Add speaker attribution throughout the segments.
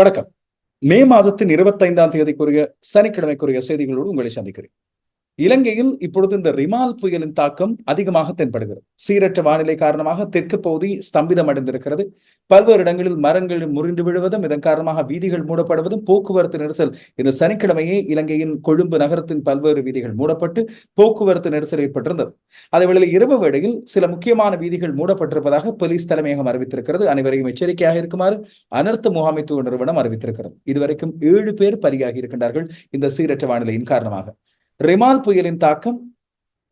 Speaker 1: வணக்கம். மே மாதத்தின் இருபத்தைந்தாம் தேதிக்குரிய சனிக்கிழமைக்குரிய செய்திகளோடு உங்களை சந்திக்கிறேன். இலங்கையில் இப்பொழுது இந்த ரிமால் புயலின் தாக்கம் அதிகமாக தென்படுகிறது. சீரற்ற வானிலை காரணமாக தெற்கு பகுதி ஸ்தம்பிதம் அடைந்திருக்கிறது. பல்வேறு இடங்களில் மரங்கள் முறிந்து விழுவதும் இதன் காரணமாக வீதிகள் மூடப்படுவதும் போக்குவரத்து நெரிசல் இன்று சனிக்கிழமையே இலங்கையின் கொழும்பு நகரத்தின் பல்வேறு வீதிகள் மூடப்பட்டு போக்குவரத்து நெரிசல் ஏற்பட்டிருந்தது. அதேவேளை இரவு வேளையில் சில முக்கியமான வீதிகள் மூடப்பட்டிருப்பதாக போலீஸ் தலைமையகம் அறிவித்திருக்கிறது. அனைவரையும் எச்சரிக்கையாக இருக்குமாறு அனர்த்த முகாமைத்துவ நிறுவனம் அறிவித்திருக்கிறது. இதுவரைக்கும் ஏழு பேர் பலியாகி இருக்கின்றார்கள் இந்த சீரற்ற வானிலையின் காரணமாக. ரிமால் புயலின் தாக்கம்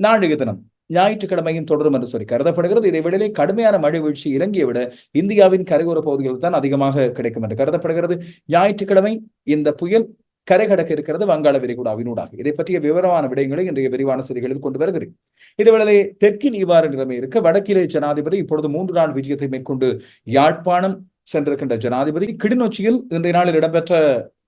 Speaker 1: நாளைய தினம். ஞாயிற்றுக்கிழமையும் தொடரும் என்று சொல்லி கருதப்படுகிறது. இதை விடலே கடுமையான மழை வீழ்ச்சி இலங்கையை விட இந்தியாவின் கரையோர பகுதிகளில் தான் அதிகமாக கிடைக்கும் என்று கருதப்படுகிறது. ஞாயிற்றுக்கிழமை இந்த புயல் கரை கடக்க இருக்கிறது. வங்காள விரிகுடாவினூடாக இதை பற்றிய விவரமான விடயங்களை இன்றைய விரிவான செய்திகளில் கொண்டு வருகிறேன். இதுவேளை தெற்கின் இவ்வாறு நிலைமை இருக்க. வடக்கிலே ஜனாதிபதி இப்பொழுது மூன்று நாள் விஜயத்தை மேற்கொண்டு யாழ்ப்பாணம் சென்றிருக்கின்ற ஜனாதிபதி. கிளிநொச்சியில் இன்றைய நாளில் இடம்பெற்ற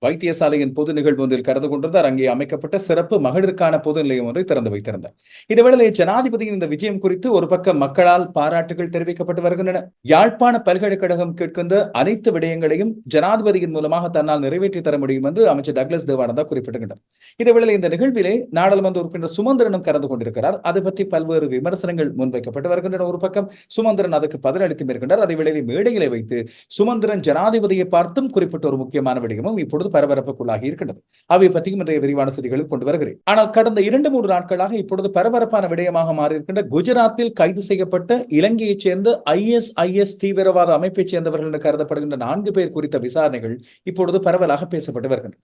Speaker 1: வைத்தியசாலையின் பொது நிகழ்வு ஒன்றில் கலந்து கொண்டிருந்தார். அங்கே அமைக்கப்பட்ட சிறப்பு மகளிருக்கான பொது நிலையம் ஒன்றை திறந்து வைத்திருந்தார். இதேவேளை ஜனாதிபதியின் இந்த விஜயம் குறித்து ஒரு பக்கம் மக்களால் பாராட்டுகள் தெரிவிக்கப்பட்டு வருகின்றன. யாழ்ப்பாண பல்கலைக்கழகம் கேட்கின்ற அனைத்து விடயங்களையும் ஜனாதிபதியின் மூலமாக தன்னால் நிறைவேற்றி தர முடியும் என்று அமைச்சர் டக்ளஸ் தேவானந்தா குறிப்பிட்டுகின்றார் இதேவேளை இந்த நிகழ்விலே நாடாளுமன்ற உறுப்பினர் சுமந்திரனும் கலந்து கொண்டிருக்கிறார். அது பற்றி பல்வேறு விமர்சனங்கள் முன்வைக்கப்பட்டு வருகின்றன. ஒரு பக்கம் சுமந்திரன் அதற்கு பதிலளித்து வருகின்றார் அதை விளைவி மேடைகளை வைத்து சுமந்திரன் ஜனாதிபதியை பார்த்தும் குறிப்பிட்ட ஒரு முக்கியமான விடயமும் இப்பொழுது பரபரப்புக்குள்ளாகி இருக்கின்றது. அவை பற்றியும் இன்றைய விரிவான செய்திகளில் கொண்டு வருகிறேன். ஆனால் கடந்த இரண்டு மூன்று நாட்களாக இப்பொழுது பரபரப்பான விடயமாக மாறியிருக்கின்ற குஜராத்தில் கைது செய்யப்பட்ட இலங்கையைச் சேர்ந்த ஐஎஸ்ஐஎஸ் தீவிரவாத அமைப்பைச் சேர்ந்தவர்கள் என்று கருதப்படுகின்ற நான்கு பேர் குறித்த விசாரணைகள் இப்பொழுது பரவலாக பேசப்பட்டு வருகின்றன.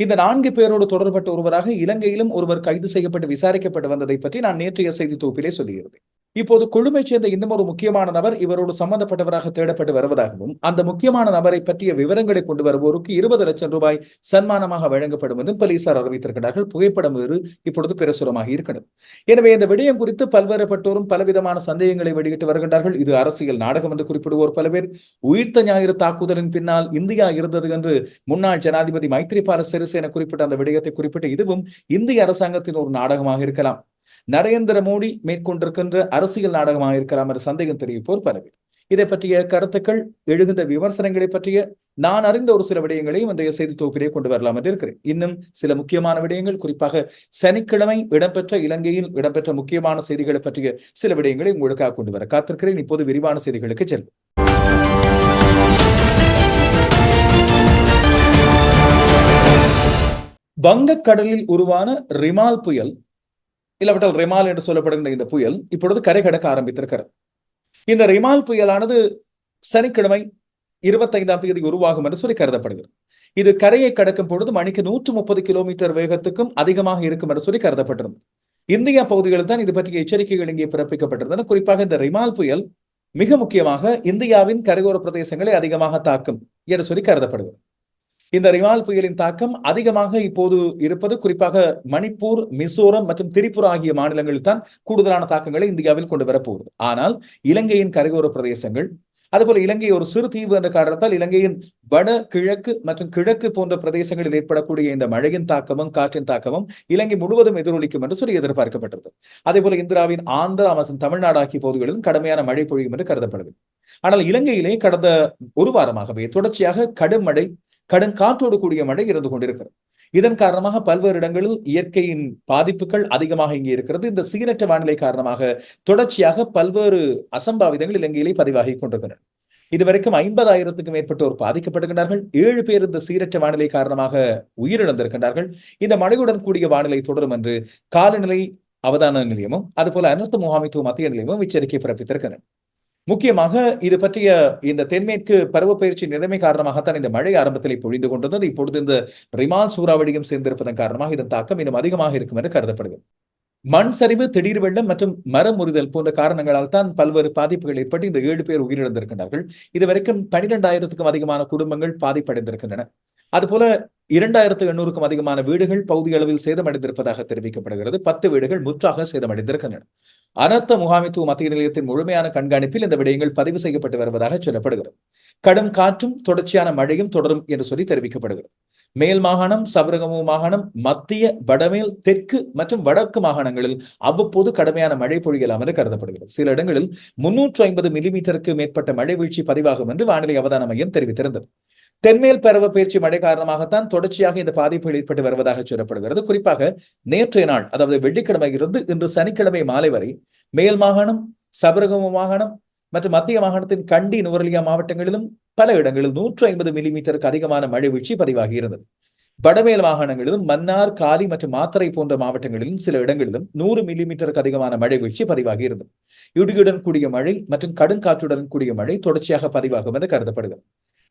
Speaker 1: இந்த நான்கு பேரோடு தொடர்பட்ட ஒருவராக இலங்கையிலும் ஒருவர் கைது செய்யப்பட்டு விசாரிக்கப்பட்டு வந்ததை பற்றி நான் நேற்றைய செய்தி தொகுப்பிலே சொல்லியிருந்தேன். இப்போது கொழுமை சேர்ந்த இன்னும் ஒரு முக்கியமான நபர் இவரோடு சம்பந்தப்பட்டவராக தேடப்பட்டு வருவதாகவும் அந்த முக்கியமான நபரை பற்றிய விவரங்களை கொண்டு வருவோருக்கு இருபது லட்சம் ரூபாய் சன்மானமாக வழங்கப்படும் என்றும் போலீசார் அறிவித்திருக்கிறார்கள். புகைப்படம் வேறு இப்பொழுது பிரசுரமாக இருக்கிறது. எனவே இந்த விடயம் குறித்து பல்வேறுபட்டோரும் பலவிதமான சந்தேகங்களை வெளியிட்டு வருகின்றார்கள். இது அரசியல் நாடகம் என்று குறிப்பிடுவோர் பல பேர் உயிர்த்த ஞாயிறு தாக்குதலின் பின்னால் இந்தியா இருந்தது என்று முன்னாள் ஜனாதிபதி மைத்ரிபால சிறிசேன குறிப்பிட்ட அந்த விடயத்தை குறிப்பிட்டு இதுவும் இந்திய அரசாங்கத்தின் ஒரு நாடகமாக இருக்கலாம். நரேந்திர மோடி மேற்கொண்டிருக்கின்ற அரசியல் நாடகமாக இருக்கலாம் என்ற சந்தேகம் தெரிவிப்போர் பரவி. இதை பற்றிய கருத்துக்கள் எழுகின்ற விமர்சனங்களை பற்றிய நான் அறிந்த ஒரு சில விடயங்களையும் இன்றைய செய்தி தொகுப்பிலே கொண்டு வரலாம் என்று இருக்கிறேன் இன்னும் சில முக்கியமான விடயங்கள் குறிப்பாக சனிக்கிழமை இடம்பெற்ற இலங்கையில் இடம்பெற்ற முக்கியமான செய்திகளை பற்றிய சில விடயங்களை உங்களுக்காக கொண்டு வர காத்திருக்கிறேன். இப்போது விரிவான செய்திகளுக்கு செல்வோம். வங்கக்கடலில் உருவான ரிமால் புயல் இல்லாவிட்டால் ரிமால் என்று சொல்லப்படுகின்ற இந்த புயல் இப்பொழுது கரை கடக்க ஆரம்பித்திருக்கிறது. இந்த ரிமால் புயலானது சனிக்கிழமை இருபத்தைந்தாம் தேதி உருவாகும் என்று சொல்லி கருதப்படுகிறது. இது கரையை கடக்கும் பொழுது மணிக்கு நூற்று முப்பது கிலோமீட்டர் வேகத்துக்கும் அதிகமாக இருக்கும் என்று சொல்லி கருதப்பட்டிருந்தது. இந்தியா பகுதிகளில் தான் இது பற்றிய எச்சரிக்கைகள் இங்கே பிறப்பிக்கப்பட்டிருந்தன. குறிப்பாக இந்த ரிமால் புயல் மிக முக்கியமாக இந்தியாவின் கரையோர பிரதேசங்களை அதிகமாக தாக்கும் என்று சொல்லி கருதப்படுகிறது. இந்த ரிவால் புயலின் தாக்கம் அதிகமாக இப்போது இருப்பது குறிப்பாக மணிப்பூர் மிசோரம் மற்றும் திரிபுரா ஆகிய மாநிலங்களில் தான் கூடுதலான தாக்கங்களை இந்தியாவில் கொண்டு வரப்போகுது. ஆனால் இலங்கையின் கரையோர பிரதேசங்கள் அதுபோல இலங்கை ஒரு சிறு தீவு என்ற காரணத்தால் இலங்கையின் வட கிழக்கு மற்றும் கிழக்கு போன்ற பிரதேசங்களில் ஏற்படக்கூடிய இந்த மழையின் தாக்கமும் காற்றின் தாக்கமும் இலங்கை முழுவதும் எதிரொலிக்கும் என்று சொல்லி எதிர்பார்க்கப்பட்டது. அதே போல இந்திராவின் ஆந்திரா மற்றும் தமிழ்நாடு ஆகிய பகுதிகளிலும் கடுமையான மழை பொழியும் என்று கருதப்படுது. ஆனால் இலங்கையிலே கடந்த ஒரு வாரமாகவே தொடர்ச்சியாக கடும் மழை கடும் காற்றோடு கூடிய மழை இருந்து கொண்டிருக்கிறது. இதன் காரணமாக பல்வேறு இடங்களில் இயற்கையின் பாதிப்புகள் அதிகமாக இங்கே இருக்கிறது. இந்த சீரற்ற வானிலை காரணமாக தொடர்ச்சியாக பல்வேறு அசம்பாவிதங்கள் இலங்கையிலே பதிவாகி கொண்டிருக்கின்றன. இதுவரைக்கும் ஐம்பதாயிரத்துக்கும் மேற்பட்டோர் பாதிக்கப்படுகின்றார்கள். ஏழு பேர் இந்த சீரற்ற வானிலை காரணமாக உயிரிழந்திருக்கின்றார்கள். இந்த மழையுடன் கூடிய வானிலை தொடரும் என்று காலநிலை அவதான நிலையமும் அதுபோல அனர்த்த முகாமைத்துவ மத்திய நிலையமும் எச்சரிக்கை பிறப்பித்திருக்கின்றன. முக்கியமாக இது பற்றிய இந்த தென்மேற்கு பருவப்பயிற்சி நிலைமை காரணமாகத்தான் இந்த மழை ஆரம்பத்தில் பொழிந்து கொண்டிருந்தது. இப்பொழுது இந்த ரிமால் சூறாவளியும் சேர்ந்திருப்பதன் காரணமாக இதன் தாக்கம் இன்னும் அதிகமாக இருக்கும் என்று கருதப்படுகிறது. மண் சரிவு திடீர் வெள்ளம் மற்றும் மரம் முறிதல் போன்ற காரணங்களால் தான் பல்வேறு பாதிப்புகள் ஏற்பட்டு இந்த ஏழு பேர் உயிரிழந்திருக்கின்றார்கள். இதுவரைக்கும் பனிரெண்டாயிரத்துக்கும் அதிகமான குடும்பங்கள் பாதிப்படைந்திருக்கின்றன. அதுபோல இரண்டாயிரத்து எண்ணூறுக்கும் அதிகமான வீடுகள் பகுதி அளவில் சேதமடைந்திருப்பதாக தெரிவிக்கப்படுகிறது. பத்து வீடுகள் முற்றாக சேதமடைந்திருக்கின்றன. அனர்த்த முகாமித்துவ மத்திய நிலையத்தின் முழுமையான கண்காணிப்பில் இந்த விடயங்கள் பதிவு செய்யப்பட்டு வருவதாக சொல்லப்படுகிறது. கடும் காற்றும் தொடர்ச்சியான மழையும் தொடரும் என்று சொல்லி தெரிவிக்கப்படுகிறது. மேல் மாகாணம் சபரகமு மாகாணம் மத்திய வடமேல் தெற்கு மற்றும் வடக்கு மாகாணங்களில் அவ்வப்போது கடுமையான மழை பொழியலாம் என்று கருதப்படுகிறது. சில இடங்களில் முன்னூற்று ஐம்பது மில்லிமீட்டருக்கு மேற்பட்ட மழை வீழ்ச்சி பதிவாகும் என்று வானிலை அவதான மையம் தெரிவித்திருந்தது. தென்மேல் பருவ பயிற்சி மழை காரணமாகத்தான் தொடர்ச்சியாக இந்த பாதிப்புகள் ஏற்பட்டு வருவதாக சொல்லப்படுகிறது. குறிப்பாக நேற்றைய நாள் அதாவது வெள்ளிக்கிழமை இருந்து இன்று சனிக்கிழமை மாலை வரை மேல் மாகாணம் சபரகம மாகாணம் மற்றும் மத்திய மாகாணத்தின் கண்டி நுவரலியா மாவட்டங்களிலும் பல இடங்களில் நூற்று ஐம்பது மில்லிமீட்டருக்கு அதிகமான மழை வீழ்ச்சி பதிவாகி இருந்தது வடமேல் மாகாணங்களிலும் மன்னார் காலி மற்றும் மாத்தரை போன்ற மாவட்டங்களிலும் சில இடங்களிலும் நூறு மில்லிமீட்டருக்கு அதிகமான மழை வீழ்ச்சி பதிவாகி இருந்தது இடியுடன் கூடிய மழை மற்றும் கடுங்காற்றுடன் கூடிய மழை தொடர்ச்சியாக பதிவாகும் என்று கருதப்படுகிறது.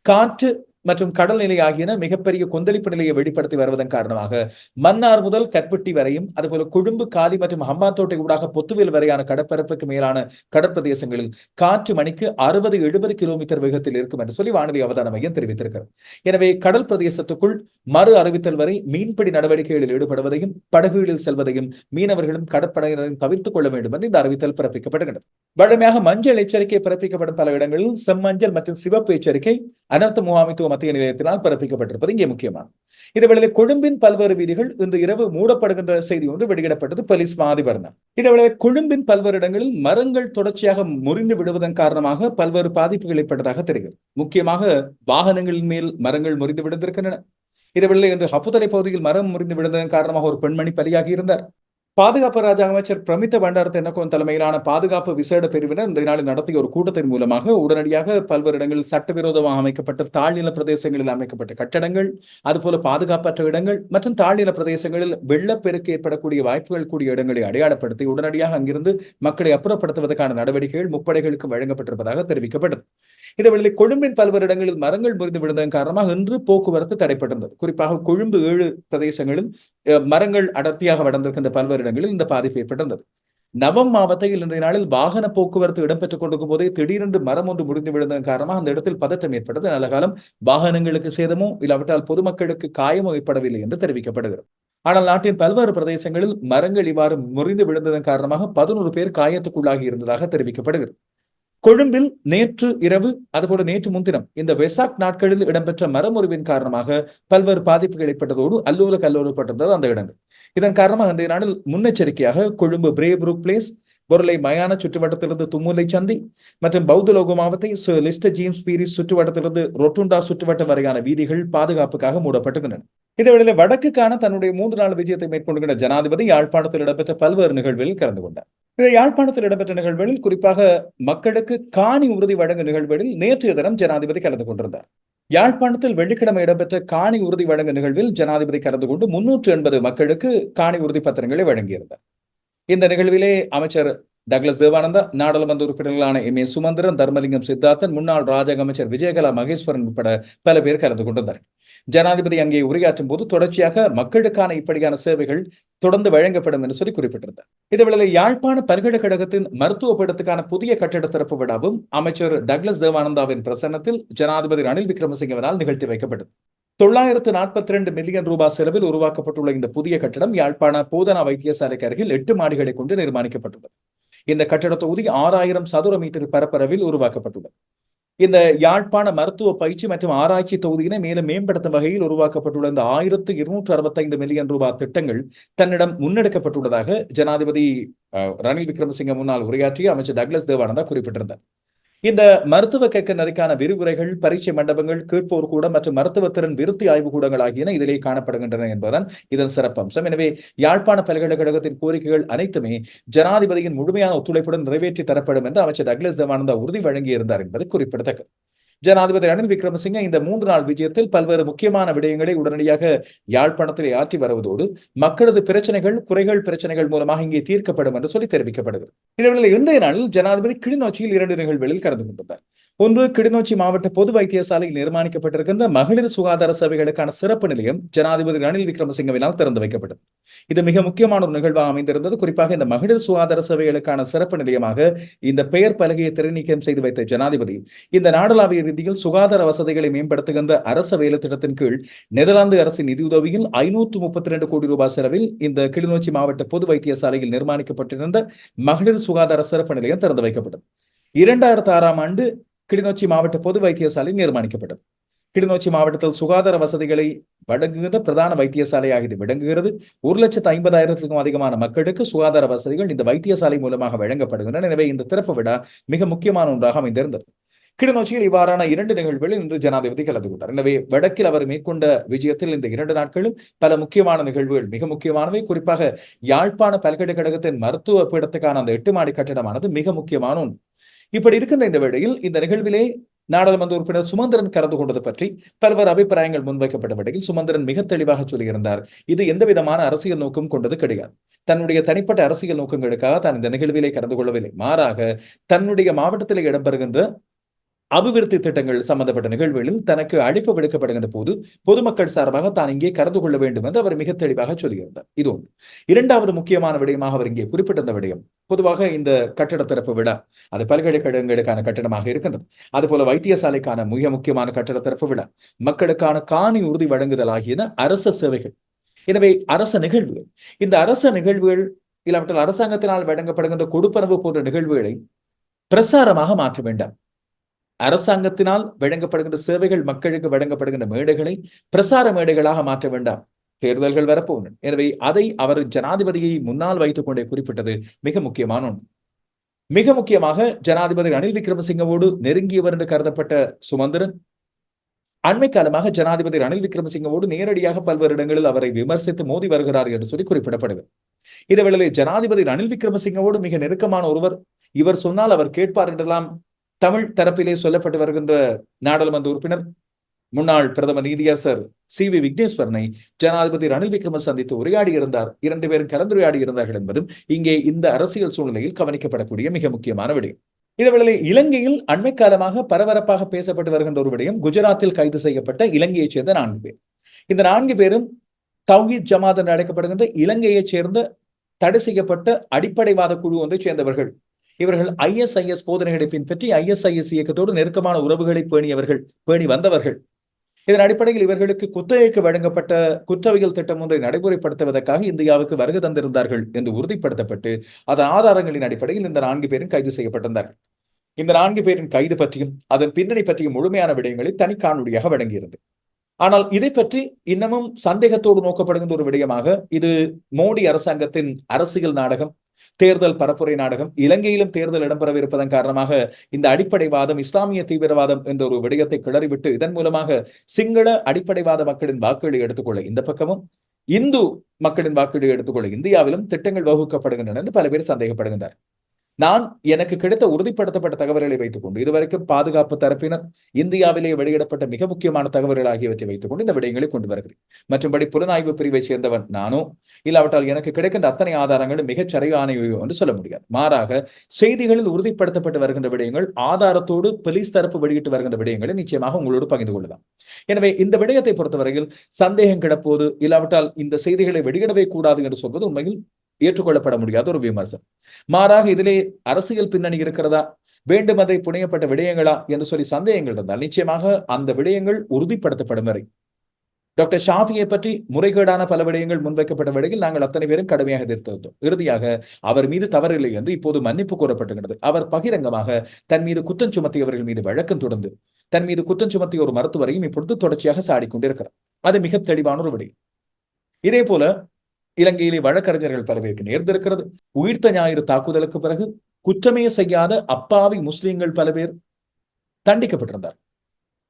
Speaker 1: காற்று மற்றும் கடல் நிலை ஆகியன மிகப்பெரிய கொந்தளிப்பு நிலையை வெளிப்படுத்தி வருவதன் காரணமாக மன்னார் முதல் கற்பட்டி வரையும் அதுபோல கொழும்பு காதி மற்றும் ஹம்பாந்தோட்டை ஊடாக பொத்துவேல் வரையான கடற்பரப்புக்கு மேலான கடற்பிரதேசங்களில் காற்று மணிக்கு அறுபது எழுபது கிலோமீட்டர் வேகத்தில் இருக்கும் என்று சொல்லி வானிலை அவதான மையம் தெரிவித்திருக்கிறது. எனவே கடல் பிரதேசத்துக்குள் மறு அறிவித்தல் வரை மீன்பிடி நடவடிக்கைகளில் ஈடுபடுவதையும் படகுகளில் செல்வதையும் மீனவர்களும் கடற்படையினரையும் தவிர்த்துக் கொள்ள வேண்டும் என்று இந்த அறிவித்தல் பிறப்பிக்கப்படுகிறது. வழமையாக மஞ்சள் எச்சரிக்கை பிறப்பிக்கப்படும் பல இடங்களில் செம்மஞ்சள் மற்றும் சிவப்பு எச்சரிக்கை அனர்த்த முகாமைத்துவ மத்திய நிலையத்தினால் பிறப்பிக்கப்பட்டிருப்பது இங்கே முக்கியமானது. இதேவேளை கொழும்பின் பல்வேறு வீதிகள் இன்று இரவு மூடப்படுகின்ற செய்தி ஒன்று வெளியிடப்பட்டது போலீஸ் மாதிபர்ணம் இதேவேளை கொழும்பின் பல்வேறு இடங்களில் மரங்கள் தொடர்ச்சியாக முறிந்து விடுவதன் காரணமாக பல்வேறு பாதிப்புகள் ஏற்பட்டதாக தெரிகிறது. முக்கியமாக வாகனங்களின் மேல் மரங்கள் முறிந்து விழுந்திருக்கின்றன இதேவேளை இன்று ஹப்புதலை பகுதியில் மரம் முறிந்து விழுந்ததன் காரணமாக ஒரு பெண்மணி பலியாகி இருந்தார் பாதுகாப்பு ராஜா அமைச்சர் பிரமித்த பண்டார தென்னக்கோன் தலைமையிலான பாதுகாப்பு விசேட பிரிவினர் இந்த நாளில் நடத்திய ஒரு கூட்டத்தின் மூலமாக உடனடியாக பல்வேறு இடங்களில் சட்டவிரோதமாக அமைக்கப்பட்ட தாழ்நில பிரதேசங்களில் அமைக்கப்பட்ட கட்டடங்கள் அதுபோல பாதுகாப்பற்ற இடங்கள் மற்றும் தாழ்நில பிரதேசங்களில் வெள்ளப்பெருக்கு ஏற்படக்கூடிய வாய்ப்புகள் கூடிய இடங்களை அடையாளப்படுத்தி உடனடியாக அங்கிருந்து மக்களை அப்புறப்படுத்துவதற்கான நடவடிக்கைகள் முப்படைகளுக்கு வழங்கப்பட்டிருப்பதாக தெரிவிக்கப்பட்டது. இதேவேளை கொழும்பின் பல்வேறு இடங்களில் மரங்கள் முறிந்து விழுந்ததன் காரணமாக இன்று போக்குவரத்து தடைப்பட்டிருந்தது. குறிப்பாக கொழும்பு ஏழு பிரதேசங்களில் மரங்கள் அடர்த்தியாக வளர்ந்திருக்கின்ற பல்வேறு இடங்களில் இந்த பாதிப்பு ஏற்பட்டிருந்தது. நவம் மாவட்டத்தில் இன்றைய நாளில் வாகன போக்குவரத்து இடம்பெற்றுக் கொண்டிருக்கும் போதே திடீரென்று மரம் ஒன்று முடிந்து விழுந்ததன் காரணமாக அந்த இடத்தில் பதற்றம் ஏற்பட்டது. நல்ல காலம் வாகனங்களுக்கு சேதமோ இல்லாவிட்டால் பொதுமக்களுக்கு காயமோ ஏற்படவில்லை என்று தெரிவிக்கப்படுகிறது. ஆனால் நாட்டின் பல்வேறு பிரதேசங்களில் மரங்கள் இவ்வாறு முறிந்து விழுந்ததன் காரணமாக பதினோரு பேர் காயத்துக்குள்ளாகி இருந்ததாக தெரிவிக்கப்படுகிறது. கொழும்பில் நேற்று இரவு அதுபோல நேற்று முன்தினம் இந்த வெசாக் நாட்களில் இடம்பெற்ற மரமுறிவின் காரணமாக பல்வேறு பாதிப்புகள் ஏற்பட்டதோடு அல்லூல கல்லூரப்பட்டிருந்தது அந்த இடங்கள். இதன் காரணமாக அந்த நாளில் முன்னெச்சரிக்கையாக கொழும்பு பிரேப்ரூக் பிளேஸ் பொருளை மயான சுற்றுவட்டத்திலிருந்து தும்முலை சந்தி மற்றும் பௌத்த லோக மாவத்தை லிஸ்ட ஜீம்ஸ் பீரிஸ் சுற்றுவட்டத்திலிருந்து ரொட்டுண்டா சுற்றுவட்டம் வரையான வீதிகள் பாதுகாப்புக்காக மூடப்பட்டுகின்றன இதேவேளை வடக்குக்கான தன்னுடைய மூன்று நாள் விஜயத்தை மேற்கொண்டுகின்ற ஜனாதிபதி யாழ்ப்பாணத்தில் இடம்பெற்ற பல்வேறு நிகழ்வில் கலந்து கொண்டார். யாழ்ப்பாணத்தில் இடம்பெற்ற நிகழ்வுகளில் குறிப்பாக மக்களுக்கு காணி உறுதி வழங்கும் நிகழ்வுகளில் நேற்றைய தினம் ஜனாதிபதி கலந்து கொண்டிருந்தார். யாழ்ப்பாணத்தில் வெள்ளிக்கிழமை இடம்பெற்ற காணி உறுதி வழங்கும் நிகழ்வில் ஜனாதிபதி கலந்து கொண்டு முன்னூற்று எண்பது மக்களுக்கு காணி உறுதி பத்திரங்களை வழங்கியிருந்தார். இந்த நிகழ்விலே அமைச்சர் டக்ளஸ் தேவானந்தா நாடாளுமன்ற உறுப்பினர்களான எம். ஏ. சுமந்திரன் தர்மலிங்கம் சித்தார்த்தன் முன்னாள் ராஜக அமைச்சர் விஜயகலா மகேஸ்வரன் உட்பட பல பேர் கலந்து கொண்டிருந்தார் ஜனாதிபதி அங்கே உரையாற்றும் போது தொடர்ச்சியாக மக்களுக்கான இப்படியான சேவைகள் தொடர்ந்து வழங்கப்படும் என்று சொல்லி குறிப்பிட்டிருந்தார். இதுவேளை யாழ்ப்பாண பல்கலைக்கழகத்தின் மருத்துவ பீடத்துக்கான புதிய கட்டிட திறப்பு விழாவும் அமைச்சர் டக்ளஸ் தேவானந்தாவின் பிரசன்னத்தில் ஜனாதிபதி ரணில் விக்ரமசிங்கவனால் நிகழ்த்தி வைக்கப்பட்டது. தொள்ளாயிரத்து நாற்பத்தி ரெண்டு மில்லியன் ரூபாய் செலவில் உருவாக்கப்பட்டுள்ள இந்த புதிய கட்டடம் யாழ்ப்பாண போதனா வைத்தியசாலைக்கு அருகில் எட்டு மாடிகளை கொண்டு நிர்மாணிக்கப்பட்டுள்ளது. இந்த கட்டட தொகுதி ஆறாயிரம் சதுர மீட்டர் பரப்பளவில் உருவாக்கப்பட்டுள்ளது. இந்த யாழ்ப்பாண மருத்துவ பயிற்சி மற்றும் ஆராய்ச்சி தொகுதியினை மேலும் மேம்படுத்தும் வகையில் உருவாக்கப்பட்டுள்ள இந்த ஆயிரத்து இருநூற்று அறுபத்தைந்து மில்லியன் ரூபாய் திட்டங்கள் தன்னிடம் முன்னெடுக்கப்பட்டுள்ளதாக ஜனாதிபதி ரணில் விக்ரமசிங்க முன்னால் உரையாற்றிய அமைச்சர் டக்ளஸ் தேவானந்தா குறிப்பிட்டிருந்தார். இந்த மருத்துவ கற்க நெறிக்கான விரிவுரைகள் பரீட்சை மண்டபங்கள் கேட்போர் கூடம் மற்றும் மருத்துவ திறன் விருத்தி ஆய்வு கூடங்கள் ஆகியன இதிலே காணப்படுகின்றன என்பதுதான் இதன் சிறப்பம்சம். எனவே யாழ்ப்பாண பல்கலைக்கழகத்தின் கோரிக்கைகள் அனைத்துமே ஜனாதிபதியின் முழுமையான ஒத்துழைப்புடன் நிறைவேற்றி தரப்படும் என்று அமைச்சர் டக்லஸ் தேவானந்தா உறுதி வழங்கியிருந்தார் என்பது குறிப்பிடத்தக்கது. ஜனாதிபதி ரணில் விக்ரமசிங்க இந்த மூன்று நாள் விஜயத்தில் பல்வேறு முக்கியமான விடயங்களை உடனடியாக யாழ்ப்பாணத்தில் ஆற்றி வருவதோடு மக்களது பிரச்சனைகள் குறைகள் பிரச்சனைகள் மூலமாக இங்கே தீர்க்கப்படும் என்று சொல்லி தெரிவிக்கப்படுகிறது. இதேவேளை இன்றைய நாளில் ஜனாதிபதி கிளிநொச்சியில் இரண்டு நிகழ்வுகளில் கலந்து கொண்டுள்ளார். ஒன்று கிளிநொச்சி மாவட்ட பொது வைத்தியசாலையில் நிர்மாணிக்கப்பட்டிருக்கின்ற மகளிர் சுகாதார சேவைகளுக்கான சிறப்பு நிலையம் ஜனாதிபதி ரணில் விக்ரமசிங்கவினால் திறந்து வைக்கப்பட்டது. இது மிக முக்கியமான ஒரு நிகழ்வாக அமைந்திருந்தது. குறிப்பாக இந்த மகளிர் சுகாதார சேவைகளுக்கான சிறப்பு நிலையமாக இந்த பெயர் பலகையை திறநீக்கம் செய்து வைத்த ஜனாதிபதி இந்த நாடளாவிய ரீதியில் சுகாதார வசதிகளை மேம்படுத்துகின்ற அரச வேலை திட்டத்தின் கீழ் நெதர்லாந்து அரசின் நிதியுதவியில் ஐநூற்று முப்பத்தி ரெண்டு கோடி ரூபாய் செலவில் இந்த கிளிநொச்சி மாவட்ட பொது வைத்தியசாலையில் நிர்மாணிக்கப்பட்டிருந்த மகளிர் சுகாதார சிறப்பு நிலையம் திறந்து வைக்கப்பட்டது. இரண்டாயிரத்தி ஆறாம் ஆண்டு கிளிநொச்சி மாவட்ட பொது வைத்தியசாலை நிர்மாணிக்கப்பட்டது. கிளிநொச்சி மாவட்டத்தில் சுகாதார வசதிகளை வழங்குகின்ற பிரதான வைத்தியசாலையாக இது விளங்குகிறது. ஒரு லட்சத்து ஐம்பதாயிரத்துக்கும் அதிகமான மக்களுக்கு சுகாதார வசதிகள் இந்த வைத்தியசாலை மூலமாக வழங்கப்படுகின்றன. எனவே இந்த திறப்பு விழா மிக முக்கியமான ஒன்றாக அமைந்திருந்தது. கிளிநொச்சியில் இவ்வாறான இரண்டு நிகழ்வுகளில் இன்று ஜனாதிபதி கலந்து கொண்டார். எனவே வடக்கில் அவர் மேற்கொண்ட விஜயத்தில் இந்த இரண்டு நாட்களும் பல முக்கியமான நிகழ்வுகள் மிக முக்கியமானவை. குறிப்பாக யாழ்ப்பாண பல்கலைக்கழகத்தின் மருத்துவ பீடத்துக்கான அந்த எட்டு மாடி கட்டிடமானது மிக முக்கியமான ஒன்று. இப்படி இருக்கின்ற இந்த வேளையில் இந்த நிகழ்விலே நாடாளுமன்ற உறுப்பினர் சுமந்திரன் கலந்து கொண்டது பற்றி பல்வேறு அபிப்பிராயங்கள் முன்வைக்கப்பட்ட வேளையில் சுமந்திரன் மிக தெளிவாக சொல்லியிருந்தார். இது எந்த விதமான அரசியல் நோக்கம் கொண்டது கிடையாது. தன்னுடைய தனிப்பட்ட அரசியல் நோக்கங்களுக்காக தான் இந்த நிகழ்விலே கலந்து கொள்ளவில்லை. மாறாக தன்னுடைய மாவட்டத்தில் இடம்பெறுகின்ற அபிவிருத்தி திட்டங்கள் சம்பந்தப்பட்ட நிகழ்வுகளில் தனக்கு அழைப்பு விடுக்கப்படுகின்ற போது பொதுமக்கள் சார்பாக தான் இங்கே கலந்து கொள்ள வேண்டும் என்று அவர் மிக தெளிவாக சொல்லியிருந்தார். இது ஒன்று. இரண்டாவது முக்கியமான விடயமாக அவர் இங்கே குறிப்பிட்டிருந்த விடயம். பொதுவாக இந்த கட்டட திறப்பு விழா அது பல்கலைக்கழகங்களுக்கான கட்டணமாக இருக்கின்றது. அதுபோல வைத்தியசாலைக்கான மிக முக்கியமான கட்டட திறப்பு விழா மக்களுக்கான காணி உறுதி வழங்குதல் ஆகியன அரச சேவைகள். எனவே அரச நிகழ்வுகள். இந்த அரச நிகழ்வுகள் இல்லாவிட்டால் அரசாங்கத்தினால் வழங்கப்படுகின்ற கொடுப்பனவு போன்ற நிகழ்வுகளை பிரசாரமாக மாற்ற வேண்டாம். அரசாங்கத்தினால் வழங்கப்படுகின்ற சேவைகள் மக்களுக்கு வழங்கப்படுகின்ற மேடைகளை பிரசார மேடைகளாக மாற்ற வேண்டாம். தேர்தல்கள் வரப்போகின்றன. எனவே அதை அவர் ஜனாதிபதியை முன்னால் வைத்துக் கொண்டே குறிப்பிட்டது மிக முக்கியமான ஒன்று. மிக முக்கியமாக ஜனாதிபதி ரணில் விக்ரமசிங்கவோடு நெருங்கியவர் என்று கருதப்பட்ட சுமந்திரன் அண்மை காலமாக ஜனாதிபதி ரணில் விக்ரமசிங்கவோடு நேரடியாக பல்வேறு இடங்களில் அவரை விமர்சித்து மோதி வருகிறார் என்று சொல்லி குறிப்பிடப்படுகிறது. வேளையில் ஜனாதிபதி ரணில் விக்ரமசிங்கவோடு மிக நெருக்கமான ஒருவர் இவர் சொன்னால் அவர் கேட்பார் என்றெல்லாம் தமிழ் தரப்பிலே சொல்லப்பட்டு வருகின்ற நாடாளுமன்ற உறுப்பினர் முன்னாள் பிரதமர் நீதியரசர் சி. வி. விக்னேஸ்வரனை ஜனாதிபதி ரணில் விக்ரம சந்தித்து உரையாடி இருந்தார். இரண்டு பேரும் கலந்துரையாடி இருந்தார்கள் என்பதும் இங்கே இந்த அரசியல் சூழ்நிலையில் கவனிக்கப்படக்கூடிய மிக முக்கியமான விடயம். இதேவேளை இலங்கையில் அண்மை காலமாக பரபரப்பாக பேசப்பட்டு வருகின்ற ஒரு விடயம் குஜராத்தில் கைது செய்யப்பட்ட இலங்கையைச் சேர்ந்த நான்கு பேர். இந்த நான்கு பேரும் தௌஹீத் ஜமாத் என்று அழைக்கப்படுகின்ற இலங்கையைச் சேர்ந்த தடை செய்யப்பட்ட அடிப்படைவாத குழு ஒன்றைச் சேர்ந்தவர்கள். இவர்கள் ஐஎஸ்ஐஎஸ் போதனைகளை பின்பற்றி ஐஎஸ்ஐஎஸ் இயக்கத்தோடு நெருக்கமான உறவுகளை பேணியவர்கள் பேணி வந்தவர்கள். இதன் அடிப்படையில் இவர்களுக்கு குத்தகைக்கு வழங்கப்பட்ட குற்றவியல் திட்டம் ஒன்றை நடைமுறைப்படுத்துவதற்காக இந்தியாவுக்கு வருகை தந்திருந்தார்கள் என்று உறுதிப்படுத்தப்பட்டு அதன் ஆதாரங்களின் அடிப்படையில் இந்த நான்கு பேரும் கைது செய்யப்பட்டிருந்தார்கள். இந்த நான்கு பேரின் கைது பற்றியும் அதன் பின்னணி பற்றியும் முழுமையான விடயங்களை தனி காணொலியாக வழங்கியிருந்தது ஆனால் இதை பற்றி இன்னமும் சந்தேகத்தோடு நோக்கப்படுகின்ற ஒரு விடயமாக இது மோடி அரசாங்கத்தின் அரசியல் நாடகம் தேர்தல் பரப்புரை நாடகம் இலங்கையிலும் தேர்தல் இடம்பெறவிருப்பதன் காரணமாக இந்த அடிப்படைவாதம் இஸ்லாமிய தீவிரவாதம் என்ற ஒரு விடயத்தை கிளறிவிட்டு இதன் மூலமாக சிங்கள அடிப்படைவாத மக்களின் வாக்குகளை எடுத்துக்கொள்ள இந்த பக்கமும் இந்து மக்களின் வாக்குகளை எடுத்துக்கொள்ள இந்தியாவிலும் திட்டங்கள் வகுக்கப்படுகின்றன என்று பல பேர் சந்தேகப்படுகின்றனர். நான் எனக்கு கிடைத்த உறுதிப்படுத்தப்பட்ட தகவல்களை வைத்துக் கொண்டு இதுவரைக்கும் பாதுகாப்பு தரப்பினர் இந்தியாவிலே வெளியிடப்பட்ட மிக முக்கியமான தகவல்கள் ஆகியவற்றை வைத்துக் கொண்டு இந்த விடயங்களை கொண்டு வருகிறேன் மற்றும்படி புலனாய்வு பிரிவை சேர்ந்தவன் நானோ? இல்லாவிட்டால் எனக்கு கிடைக்கின்ற அத்தனை ஆதாரங்களும் மிகச் சரியானவையோ என்று சொல்ல முடியாது. மாறாக செய்திகளில் உறுதிப்படுத்தப்பட்டு வருகின்ற விடயங்கள் ஆதாரத்தோடு போலீஸ் தரப்பு வெளியிட்டு வருகின்ற விடயங்களை நிச்சயமாக உங்களோடு பகிர்ந்து கொள்ளலாம். எனவே இந்த விடயத்தை பொறுத்தவரையில் சந்தேகம் கிடப்போது இல்லாவிட்டால் இந்த செய்திகளை வெளியிடவே கூடாது என்று சொல்வது உண்மையில் ஏற்றுக்கொள்ளப்பட முடியாத ஒரு விமர்சனம். மாறாக இதிலே அரசியல் பின்னணி இருக்கிறதா? வேண்டும் அதை புனையப்பட்ட விடயங்களா? என்று சொல்லி சந்தேகங்கள் இருந்தால் நிச்சயமாக அந்த விடயங்கள் உறுதிப்படுத்தப்படும் வரை. டாக்டர் ஷாஃபியை பற்றி முறைகேடான பல விடயங்கள் முன்வைக்கப்பட்ட விடையில் நாங்கள் அத்தனை பேரும் கடுமையாக எதிர்த்து இறுதியாக அவர் மீது தவறில்லை என்று இப்போது மன்னிப்பு கூறப்பட்டுகிறது அவர் பகிரங்கமாக தன் மீது குற்றம் சுமத்தியவர்கள் மீது வழக்கம் தொடர்ந்து தன் மீது குற்றம் சுமத்திய ஒரு மருத்துவரையும் இப்பொழுது தொடர்ச்சியாக சாடிக்கொண்டிருக்கிறார். அது மிக தெளிவான ஒரு விடயம். இதே போல இலங்கையிலே வழக்கறிஞர்கள் பல பேருக்கு நேர்ந்திருக்கிறது. உயிர்த்த ஞாயிறு தாக்குதலுக்கு பிறகு குற்றமே செய்யாத அப்பாவி முஸ்லிம்கள் பல பேர் தண்டிக்கப்பட்டிருந்தார்.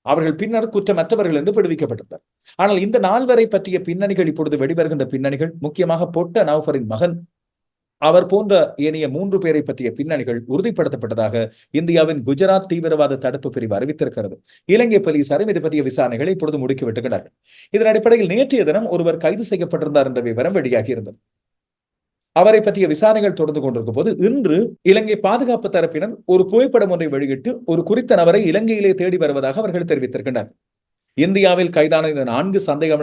Speaker 1: அவர்கள் பின்னர் குற்றமற்றவர்கள் என்று விடுவிக்கப்பட்டிருந்தார். ஆனால் இந்த நால்வரை பற்றிய பின்னணிகள் இப்பொழுது வெளிவருகின்ற பின்னணிகள் முக்கியமாக பொட்ட நவஃபரின் மகன் அவர் போன்ற ஏனைய மூன்று பேரை பற்றிய பின்னணிகள் உறுதிப்படுத்தப்பட்டதாக இந்தியாவின் குஜராத் தீவிரவாத தடுப்பு பிரிவு அறிவித்திருக்கிறது. இலங்கை போலீசாரும் இது பற்றிய விசாரணைகளை இப்பொழுது முடுக்கிவிட்டுகிறார்கள் இதன் அடிப்படையில் நேற்றைய தினம் ஒருவர் கைது செய்யப்பட்டிருந்தார் என்ற விவரம் வெளியாகி இருந்தது அவரை பற்றிய விசாரணைகள் தொடர்ந்து கொண்டிருக்கும் போது இன்று இலங்கை பாதுகாப்பு தரப்பினர் ஒரு புகைப்படம் ஒன்றை வெளியிட்டு ஒரு குறித்த நபரை இலங்கையிலே தேடி வருவதாக அவர்கள் தெரிவித்திருக்கின்றனர். இந்தியாவில் கைதான இந்த நான்கு சந்தேக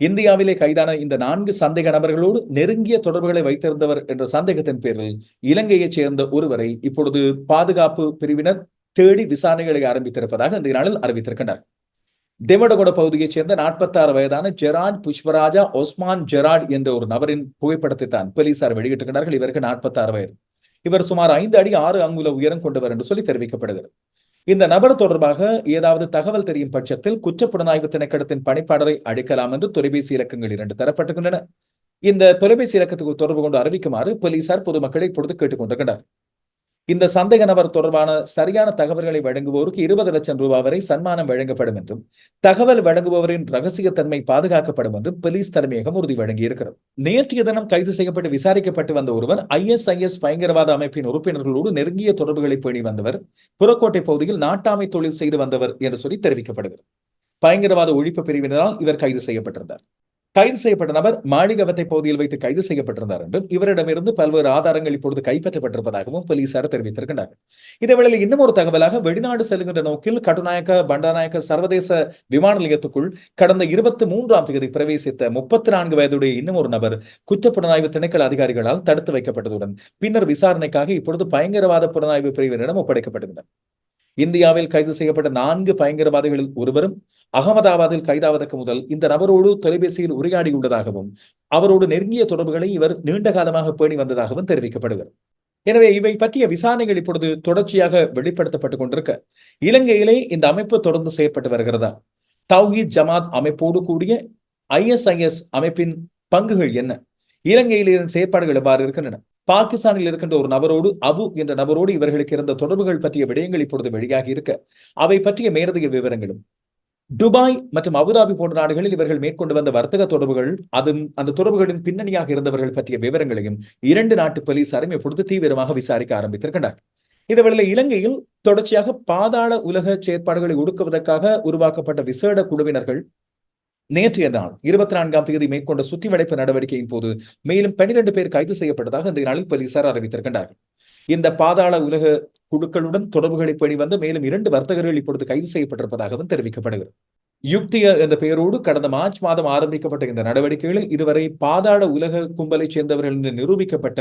Speaker 1: இந்தியாவிலே கைதான இந்த நான்கு சந்தேக நபர்களோடு நெருங்கிய தொடர்புகளை வைத்திருந்தவர் என்ற சந்தேகத்தின் பேரில் இலங்கையைச் சேர்ந்த ஒருவரை இப்பொழுது பாதுகாப்பு பிரிவினர் தேடி விசாரணைகளை ஆரம்பித்திருப்பதாக இந்த நாளில் அறிவித்திருக்கின்றனர். தெமடகொட பகுதியைச் சேர்ந்த நாற்பத்தாறு வயதான ஜெராட் புஷ்பராஜா ஒஸ்மான் ஜெராட் என்ற ஒரு நபரின் புகைப்படத்தை தான் போலீசார் வெளியிட்டிருக்கிறார்கள் இவருக்கு நாற்பத்தாறு வயது. இவர் சுமார் ஐந்து அடி ஆறு அங்குல உயரம் கொண்டவர் என்று சொல்லி தெரிவிக்கப்படுகிறது. இந்த நபர் தொடர்பாக ஏதாவது தகவல் தெரியும் பட்சத்தில் குற்றப்புலனாய்வு திணைக்களத்தின் பணிப்பாளரை அழைக்கலாம் என்று தொலைபேசி இலக்கங்கள் இரண்டு தரப்பட்டுகின்றன இந்த தொலைபேசி இலக்கத்துக்கு தொடர்பு கொண்டு அறிவிக்குமாறு போலீசார் பொதுமக்களை இப்பொழுது கேட்டுக்கொண்டிருக்கனர் இந்த சந்தேக நபர் தொடர்பான சரியான தகவல்களை வழங்குவோருக்கு இருபது லட்சம் ரூபாய் வரை சன்மானம் வழங்கப்படும் என்றும் தகவல் வழங்குபவரின் ரகசியத்தன்மை பாதுகாக்கப்படும் என்றும் போலீஸ் தலைமையகம் உறுதி வழங்கியிருக்கிறது. நேற்றைய தினம் கைது செய்யப்பட்டு விசாரிக்கப்பட்டு வந்த ஒருவர் ஐஎஸ்ஐஎஸ் பயங்கரவாத அமைப்பின் உறுப்பினர்களோடு நெருங்கிய தொடர்புகளை பேணி வந்தவர் புறக்கோட்டை பகுதியில் நாட்டாமை தொழில் செய்து வந்தவர் என்று சொல்லி தெரிவிக்கப்படுகிறது. பயங்கரவாத ஒழிப்பு பிரிவினரால் இவர் கைது செய்யப்பட்டிருந்தார். கைது செய்யப்பட்ட நபர் மாளிகவத்தை பகுதியில் வைத்து கைது செய்யப்பட்டிருந்தார் என்றும் இவரிடமிருந்து பல்வேறு ஆதாரங்கள் இப்பொழுது கைப்பற்றப்பட்டிருப்பதாகவும் போலீசார் தெரிவித்திருக்கின்றனர். இதேவேளையில் இன்னும் ஒரு தகவலாக வெளிநாடு செல்கின்ற நோக்கில் கடுநாயக்க பண்டாநாயக்க சர்வதேச விமான நிலையத்துக்குள் கடந்த இருபத்தி மூன்றாம் தேதி பிரவேசித்த முப்பத்தி நான்கு வயதுடைய இன்னும் ஒரு நபர் குற்றப்புலனாய்வு திணைக்கள அதிகாரிகளால் தடுத்து வைக்கப்பட்டதுடன் பின்னர் விசாரணைக்காக இப்பொழுது பயங்கரவாத புலனாய்வு பிரிவினரிடம் ஒப்படைக்கப்பட்டிருந்தார் இந்தியாவில் கைது செய்யப்பட்ட நான்கு பயங்கரவாதிகளில் ஒருவரும் அகமதாபாத்தில் கைதாவதற்கு முதல் இந்த நபரோடு தொலைபேசியில் உரையாடியுள்ளதாகவும் அவரோடு நெருங்கிய தொடர்புகளை இவர் நீண்ட காலமாக பேணி வந்ததாகவும் தெரிவிக்கப்படுகிறது. எனவே இவை பற்றிய விசாரணைகள் இப்பொழுது தொடர்ச்சியாக வெளிப்படுத்தப்பட்டுக் கொண்டிருக்க இலங்கையிலே இந்த அமைப்பு தொடர்ந்து செயற்பட்டு வருகிறதா? தௌஹீத் ஜமாத் அமைப்போடு கூடிய ஐஎஸ்ஐஎஸ் அமைப்பின் பங்குகள் என்ன? இலங்கையில் இதன் செயற்பாடுகள் எவ்வாறு இருக்கின்றன? பாகிஸ்தானில் இருக்கின்ற ஒரு நபரோடு அபு என்ற நபரோடு இவர்களுக்கு இருந்த தொடர்புகள் பற்றிய விடயங்கள் இப்பொழுது வெளியாகி இருக்க அவை பற்றிய மேலதிக விவரங்களும் துபாய் மற்றும் அபுதாபி போன்ற நாடுகளில் இவர்கள் மேற்கொண்டு வந்த வர்த்தக தொடர்புகள் அதன் அந்த தொடர்புகளின் பின்னணியாக இருந்தவர்கள் பற்றிய விவரங்களையும் இரண்டு நாட்டு போலீசாரும் இப்பொழுது தீவிரமாக விசாரிக்க ஆரம்பித்திருக்கின்றனர். இதேவேளை இலங்கையில் தொடர்ச்சியாக பாதாள உலக செயற்பாடுகளை ஒடுக்குவதற்காக உருவாக்கப்பட்ட விசேட குழுவினர்கள் நேற்றைய நாள் இருபத்தி நான்காம் தேதி மேற்கொண்ட சுத்திவளைப்பு நடவடிக்கையின் போது மேலும் பனிரெண்டு பேர் கைது செய்யப்பட்டதாக இந்த நாளில் போலீசார் அறிவித்திருக்கின்றார்கள். இந்த பாதாள உலக குழுக்களுடன் தொடர்புகளை பணி வந்த மேலும் இரண்டு வர்த்தகர்கள் இப்பொழுது கைது செய்யப்பட்டிருப்பதாகவும் தெரிவிக்கப்படுகிறது. யுக்திய என்ற பெயரோடு கடந்த மார்ச் மாதம் ஆரம்பிக்கப்பட்ட இந்த நடவடிக்கைகளில் இதுவரை பாதாள உலக கும்பலைச் சேர்ந்தவர்கள் என்று நிரூபிக்கப்பட்ட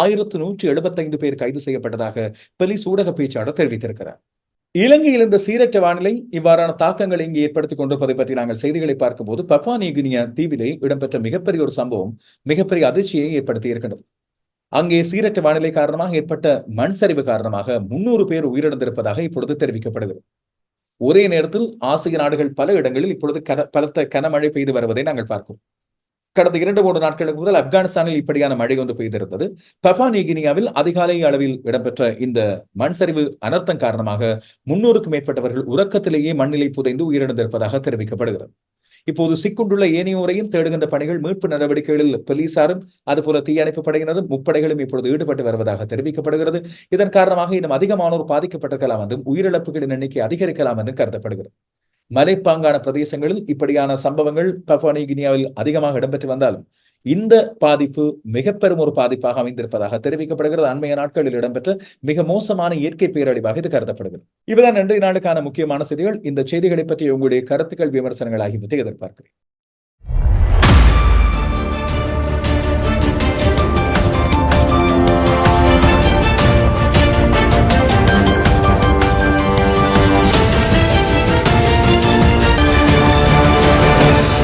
Speaker 1: ஆயிரத்து நூற்றி எழுபத்தைந்து பேர் கைது செய்யப்பட்டதாக போலீஸ் ஊடக பேச்சாளர் தெரிவித்திருக்கிறார். இலங்கையில் இந்த சீரற்ற வானிலை இவ்வாறான தாக்கங்களை இங்கு ஏற்படுத்திக் கொண்டிருப்பதை பற்றி நாங்கள் செய்திகளை பார்க்கும்போது பப்பா நியூகினியா தீவிலே இடம்பெற்ற மிகப்பெரிய ஒரு சம்பவம் மிகப்பெரிய அதிர்ச்சியை ஏற்படுத்தி இருக்கின்றது அங்கே சீரற்ற வானிலை காரணமாக ஏற்பட்ட மண் சரிவு காரணமாக முன்னூறு பேர் உயிரிழந்திருப்பதாக இப்பொழுது தெரிவிக்கப்படுகிறது. ஒரே நேரத்தில் ஆசிய நாடுகள் பல இடங்களில் இப்பொழுது கன பலத்த கனமழை பெய்து வருவதை நாங்கள் பார்க்கிறோம். கடந்த இரண்டு மூன்று நாட்களுக்கு முதல் ஆப்கானிஸ்தானில் இப்படியான மழை ஒன்று பெய்திருந்தது. பபா நியூகினியாவில் அதிகாலை அளவில் இடம்பெற்ற இந்த மண் சரிவு அனர்த்தம் காரணமாக முன்னூறுக்கும் மேற்பட்டவர்கள் உறக்கத்திலேயே மண்ணிலை புதைந்து உயிரிழந்திருப்பதாக தெரிவிக்கப்படுகிறது. இப்போது சிக்குண்டுள்ள ஏனையோரையும் தேடுகின்ற பணிகள் மீட்பு நடவடிக்கைகளில் போலீசாரும் அதுபோல தீயணைப்பு படையினரும் முப்படைகளும் இப்பொழுது ஈடுபட்டு வருவதாக தெரிவிக்கப்படுகிறது. இதன் காரணமாக இன்னும் அதிகமானோர் பாதிக்கப்பட்டிருக்கலாம் என்றும் உயிரிழப்புகளின் எண்ணிக்கை அதிகரிக்கலாம் என்றும் கருதப்படுகிறது. மலைப்பாங்கான பிரதேசங்களில் இப்படியான சம்பவங்கள் பப்பானி கினியாவில் அதிகமாக இடம்பெற்று வந்தாலும் இந்த பாதிப்பு மிக பெரும் ஒரு பாதிப்பாக அமைந்திருப்பதாக தெரிவிக்கப்படுகிறது. அண்மைய நாட்களில் இடம்பெற்ற மிக மோசமான இயற்கை பேரழிவாக இது கருதப்படுகிறது. இவைதான் இன்றைய நாளுக்கான முக்கியமான செய்திகள். இந்த செய்திகளை பற்றி உங்களுடைய கருத்துக்கள் விமர்சனங்கள் ஆகியவற்றை எதிர்பார்க்கிறேன்.